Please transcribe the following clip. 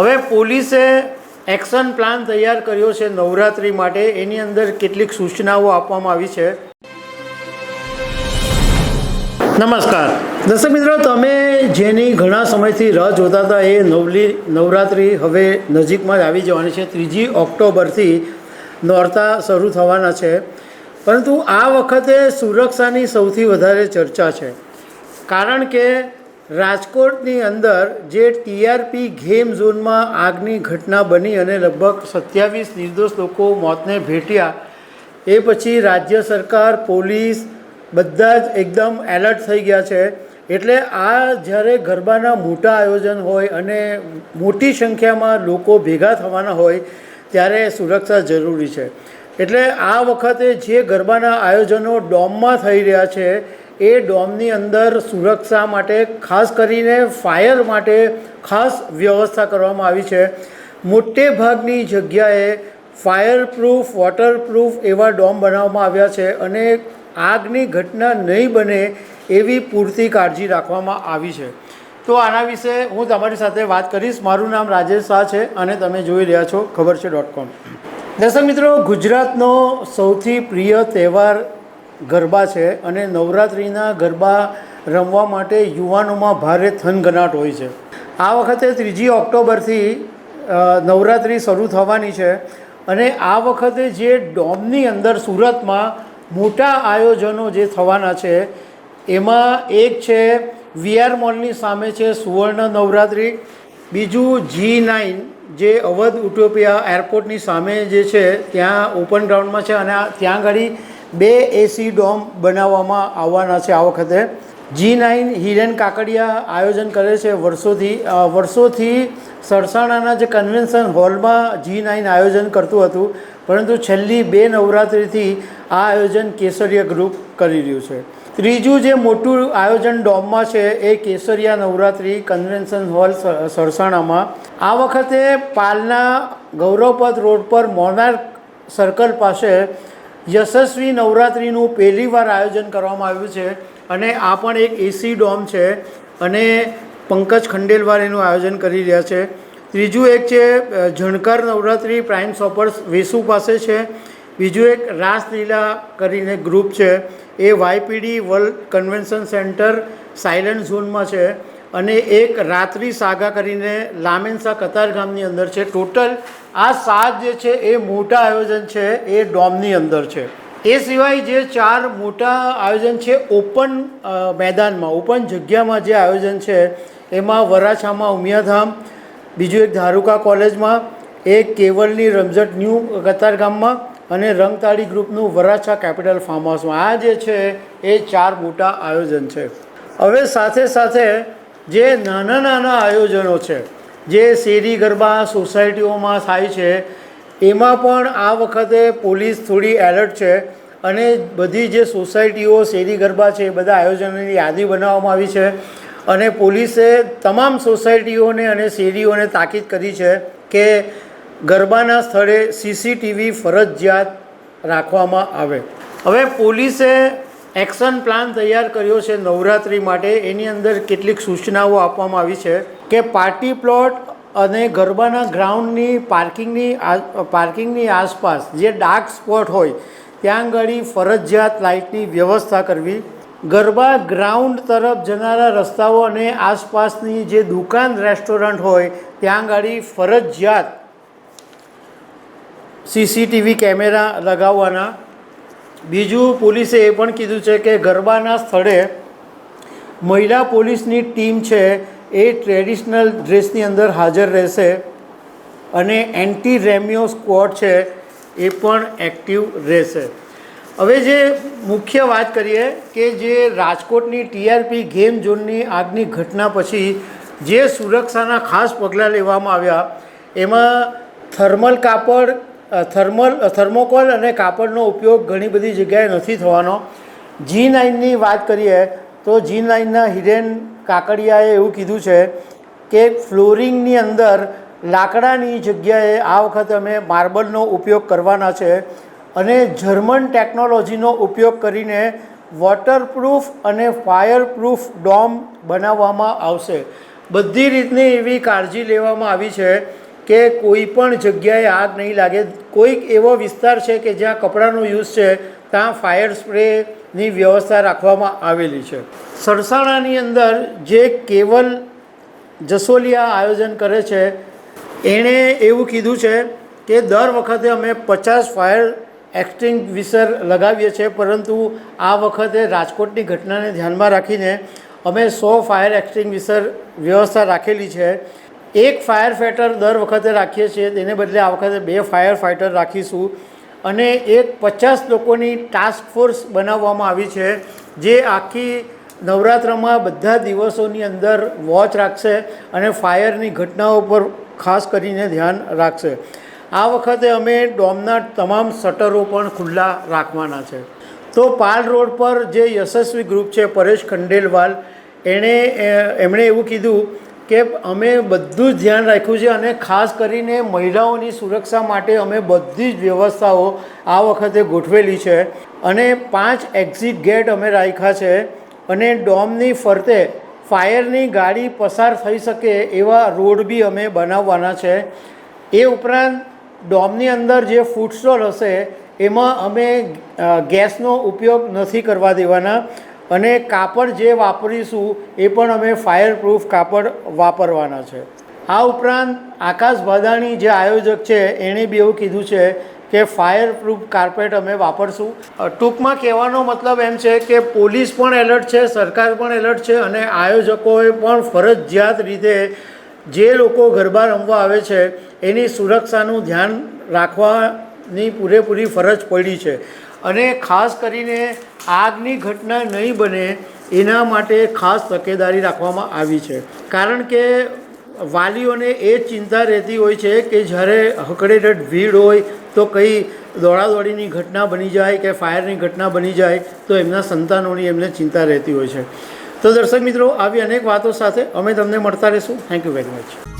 હવે પોલીસે action plan તૈયાર કર્યો છે નવરાત્રિ માટે. એની અંદર કેટલીક સૂચનાઓ આપવામાં આવી છે. નમસ્કાર. દર્શક મિત્રો, તમે જેની ઘણા સમયથી રાહ જોતા હતા એ નવલી નવરાત્રિ હવે નજીકમાં જ આવી જવાની છે. ત્રીજી ઓક્ટોબરથી નોરતા શરૂ થવાના છે. પરંતુ આ વખતે સુરક્ષાની સૌથી વધારે ચર્ચા છે. કારણ કે રાજકોટની અંદર જે ટીઆરપી ગેમ ઝોનમાં આગની ઘટના બની અને લગભગ સત્યાવીસ નિર્દોષ લોકો મોતને ભેટ્યા, એ પછી રાજ્ય સરકાર, પોલીસ બધા જ એકદમ એલર્ટ થઈ ગયા છે. એટલે આ જ્યારે ગરબાના મોટા આયોજન હોય અને મોટી સંખ્યામાં લોકો ભેગા થવાના હોય, ત્યારે સુરક્ષા જરૂરી છે. એટલે આ વખતે જે ગરબાના આયોજનો ડોમમાં થઈ રહ્યા છે એ ડોમની અંદર સુરક્ષા માટે, ખાસ કરીને ફાયર માટે ખાસ વ્યવસ્થા કરવામાં આવી છે. મોટે ભાગની જગ્યાએ ફાયર પ્રૂફ વોટરપ્રૂફ એવા ડોમ બનાવવામાં આવ્યા છે અને આગની ઘટના નહીં બને એવી પૂરતી કાળજી રાખવામાં આવી છે. તો આના વિશે હું તમારી સાથે વાત કરીશ. મારું નામ રાજેશ શાહ છે અને તમે જોઈ રહ્યા છો ખબર છે ડોટ કોમ. દર્શક મિત્રો, ગુજરાતનો સૌથી પ્રિય તહેવાર ગરબા છે અને નવરાત્રિના ગરબા રમવા માટે યુવાનોમાં ભારે થનગનાટ હોય છે. આ વખતે ત્રીજી ઓક્ટોબરથી નવરાત્રિ શરૂ થવાની છે અને આ વખતે જે ડોમની અંદર સુરતમાં મોટા આયોજનો જે થવાના છે, એમાં એક છે વીઆર મોલની સામે છે સુવર્ણ નવરાત્રિ, બીજું જી નાઇન જે અવધ ઉટોપિયા એરપોર્ટની સામે જે છે, ત્યાં ઓપન ગ્રાઉન્ડમાં છે અને ત્યાં આગળ બે એસી ડોમ બનાવવામાં આવવાના છે આ વખતે. જી નાઇન હિરેન કાકડિયા આયોજન કરે છે વર્ષોથી. વર્ષોથી સરસાણાના જે કન્વેન્શન હોલમાં જી નાઇન આયોજન કરતું હતું. પરંતુ છેલ્લી બે નવરાત્રિથી આ આયોજન કેસરિયા ગ્રુપ કરી રહ્યું છે. ત્રીજું જે મોટું આયોજન ડોમમાં છે એ કેસરિયા નવરાત્રિ કન્વેન્શન હોલ સરસાણામાં. આ વખતે પાલના ગૌરવપથ રોડ પર મોનાર્ક સર્કલ પાસે યશસ્વી નવરાત્રિનું પહેલીવાર આયોજન કરવામાં આવ્યું છે અને આ પણ એક એસી ડોમ છે અને પંકજ ખંડેલવાલ એનું આયોજન કરી રહ્યા છે. ત્રીજું એક છે ઝણકર નવરાત્રિ પ્રાઇમ શોપર્સ વેસુ પાસે છે. બીજું એક રાસલીલા કરીને ગ્રુપ છે. એ YPD world convention centre silent ઝોનમાં છે. અને એક રાત્રિ સાગા કરીને લામેન્સા કતાર ગામની અંદર છે. ટોટલ આ સાત જે છે એ મોટા આયોજન છે, એ ડોમની અંદર છે. એ સિવાય જે ચાર મોટા આયોજન છે, ઓપન મેદાનમાં, ઓપન જગ્યામાં જે આયોજન છે, એમાં વરાછામાં ઉમિયાધામ, બીજું એક ધારુકા કોલેજમાં, એક કેવલની રમઝટ ન્યૂ કતારગામમાં અને રંગતાળી ગ્રુપનું વરાછા કેપિટલ ફાર્મ હાઉસમાં. આ જે છે એ ચાર મોટા આયોજન છે. હવે સાથે સાથે જે નાના નાના આયોજનો છે, જે શેરી ગરબા સોસાયટીઓમાં થાય છે, એમાં પણ આ વખતે પોલીસ થોડી એલર્ટ છે અને બધી જે સોસાયટીઓ, શેરી ગરબા છે, એ બધા આયોજનોની યાદી બનાવવામાં આવી છે અને પોલીસે તમામ સોસાયટીઓને અને શેરીઓને તાકીદ કરી છે કે ગરબાના સ્થળે સીસીટીવી ફરજિયાત રાખવામાં આવે. હવે પોલીસે એક્શન પ્લાન તૈયાર કર્યો છે નવરાત્રિ માટે. એની અંદર કેટલીક સૂચનાઓ આપવામાં આવી છે કે પાર્ટી પ્લોટ અને ગરબાના ગ્રાઉન્ડની પાર્કિંગની પાર્કિંગની આસપાસ જે ડાર્ક સ્પોટ હોય, ત્યાં આગળ ફરજિયાત લાઇટની વ્યવસ્થા કરવી. ગરબા ગ્રાઉન્ડ તરફ જનારા રસ્તાઓ અને આસપાસની જે દુકાન, રેસ્ટોરન્ટ હોય, ત્યાં આગળ ફરજિયાત સીસીટીવી કેમેરા લગાવવાના બીજું પોલીસે એ પણ કીધું છે કે ગરબાના સ્થળે મહિલા પોલીસની ટીમ છે, એ ટ્રેડિશનલ ડ્રેસની અંદર હાજર રહેશે અને એન્ટી રેમિયો સ્ક્વોડ છે, એ પણ એક્ટિવ રહેશે. હવે જે મુખ્ય વાત કરીએ કે જે રાજકોટની ટીઆરપી ગેમ ઝોનની આગની ઘટના પછી જે સુરક્ષાના ખાસ પગલાં લેવામાં આવ્યા, એમાં થર્મલ કાપડ થર્મલ થર્મોકોલ અને કાપડનો ઉપયોગ ઘણી બધી જગ્યાએ નથી થવાનો. જી નાઇનની વાત કરીએ તો જી નાઇનના હિરેન કાકડિયાએ એવું કીધું છે કે ફ્લોરિંગની અંદર લાકડાની જગ્યાએ આ વખતે અમે માર્બલનો ઉપયોગ કરવાના છે અને જર્મન ટેકનોલોજીનો ઉપયોગ કરીને વોટરપ્રૂફ અને ફાયરપ્રૂફ ડોમ બનાવવામાં આવશે. બધી રીતની એવી કાળજી લેવામાં આવી છે કે કોઈ પણ જગ્યાએ આગ નહીં લાગે. કોઈક એવો વિસ્તાર છે કે જ્યાં કપડાનો યુઝ છે, ત્યાં ફાયર સ્પ્રેની વ્યવસ્થા રાખવામાં આવેલી છે. સરસાણાની અંદર જે કેવલ જસોલિયા આયોજન કરે છે, એણે એવું કીધું છે કે દર વખતે અમે પચાસ ફાયર એક્સટિંગ્વિશર લગાવીએ છીએ, પરંતુ આ વખતે રાજકોટની ઘટનાને ધ્યાનમાં રાખીને અમે સો ફાયર એક્સટિંગ્વિશર વ્યવસ્થા રાખેલી છે. એક ફાયર ફાઇટર દર વખતે રાખીએ છીએ, તેને બદલે આ વખતે બે ફાયર ફાઇટર રાખીશું. અને એક પચાસ લોકોની ટાસ્ક ફોર્સ બનાવવામાં આવી છે, જે આખી નવરાત્રમાં બધા દિવસોની અંદર વોચ રાખશે અને ફાયરની ઘટનાઓ પર ખાસ કરીને ધ્યાન રાખશે. આ વખતે અમે ડોમના તમામ શટરો પણ ખુલ્લા રાખવાના છે. તો પાલ રોડ પર જે યશસ્વી ગ્રુપ છે, પરેશ ખંડેલવાલ, એણે એમણે એવું કીધું કે અમે બધું જ ધ્યાન રાખ્યું છે અને ખાસ કરીને મહિલાઓની સુરક્ષા માટે અમે બધી જ વ્યવસ્થાઓ આ વખતે ગોઠવેલી છે. અને પાંચ એક્ઝિટ ગેટ અમે રાખ્યા છે અને ડોમની ફરતે ફાયરની ગાડી પસાર થઈ શકે એવા રોડ બી અમે બનાવવાના છે. એ ઉપરાંત ડોમની અંદર જે ફૂડ સ્ટોલ હશે, એમાં અમે ગેસનો ઉપયોગ નથી કરવા દેવાના. અને કાપડ જે વાપરીશું એ પણ અમે ફાયર પ્રૂફ કાપડ વાપરવાના છે. આ ઉપરાંત આકાશ ભાદાણી જે આયોજક છે, એણે બી એવું કીધું છે કે ફાયર પ્રૂફ કાર્પેટ અમે વાપરશું. ટૂંકમાં કહેવાનો મતલબ એમ છે કે પોલીસ પણ એલર્ટ છે, સરકાર પણ એલર્ટ છે અને આયોજકોએ પણ ફરજિયાત રીતે જે લોકો ગરબા રમવા આવે છે, એની સુરક્ષાનું ધ્યાન રાખવાની પૂરેપૂરી ફરજ પડી છે. અને ખાસ કરીને આગની ઘટના નહીં બને એના માટે ખાસ તકેદારી રાખવામાં આવી છે. કારણ કે વાલીઓને એ ચિંતા રહેતી હોય છે કે જ્યારે હકડેટડ ભીડ હોય તો કઈ દોડાદોડીની ઘટના બની જાય કે ફાયરની ઘટના બની જાય તો એમના સંતાનોની એમને ચિંતા રહેતી હોય છે. તો દર્શક મિત્રો, આવી અનેક વાતો સાથે અમે તમને મળતા રહીશું. Thank you very much